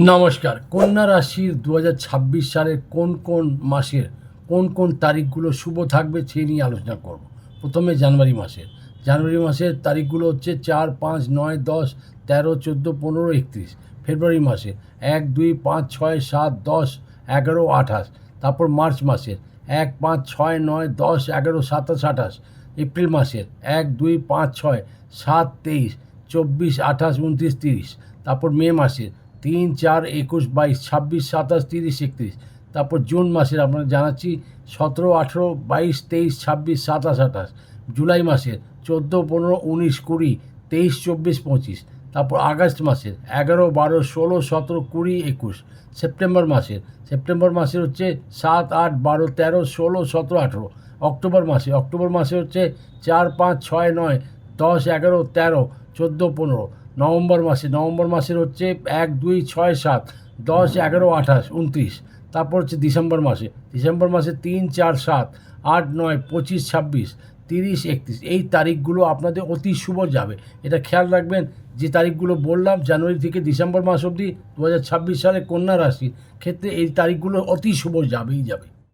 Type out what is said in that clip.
নমস্কার। কন্যা রাশির দু হাজার ছাব্বিশ সালের কোন কোন মাসের, কোন কোন তারিখগুলো শুভ থাকবে সেই নিয়ে আলোচনা করব। প্রথমে জানুয়ারি মাসের। জানুয়ারি মাসের তারিখগুলো হচ্ছে চার, পাঁচ, নয়, দশ, তেরো, চোদ্দ, পনেরো, একত্রিশ। ফেব্রুয়ারি মাসে এক, দুই, পাঁচ, ছয়, সাত, দশ, এগারো, আঠাশ। তারপর মার্চ মাসের এক, পাঁচ, ছয়, নয়, দশ, এগারো, সাতাশ, আঠাশ। এপ্রিল মাসের এক, দুই, পাঁচ, ছয়, সাত, তেইশ, চব্বিশ, আঠাশ, উনত্রিশ, তিরিশ। তারপর মে মাসের তিন, চার, একুশ, বাইশ, ছাব্বিশ, সাতাশ, তিরিশ, একত্রিশ। তারপর জুন মাসের আপনারা জানাচ্ছি সতেরো, আঠেরো, বাইশ, তেইশ, ছাব্বিশ, সাতাশ, আঠাশ। জুলাই মাসের চোদ্দ, পনেরো, উনিশ, কুড়ি, তেইশ, চব্বিশ, পঁচিশ। তারপর আগস্ট মাসের এগারো, বারো, ষোলো, সতেরো, কুড়ি, একুশ। সেপ্টেম্বর মাসের, সেপ্টেম্বর মাসে হচ্ছে সাত, আট, বারো, তেরো, ষোলো, সতেরো, আঠেরো। অক্টোবর মাসে অক্টোবর মাসে হচ্ছে চার, পাঁচ, ছয়, নয়, দশ, এগারো, তেরো, চোদ্দ, পনেরো। নভেম্বর মাসে নভেম্বর মাসের হচ্ছে এক দুই ছয় সাত দশ এগারো আঠাশ উনত্রিশ তারপর হচ্ছে ডিসেম্বর মাসে ডিসেম্বর মাসে তিন চার সাত আট নয় পঁচিশ ছাব্বিশ তিরিশ একত্রিশ এই তারিখগুলো আপনাদের অতি শুভ যাবে। এটা খেয়াল রাখবেন যে তারিখগুলো বললাম জানুয়ারি থেকে ডিসেম্বর মাস অবধি দু হাজার ছাব্বিশ সালে কন্যা রাশির ক্ষেত্রে এই তারিখগুলো অতি শুভ যাবেই যাবে।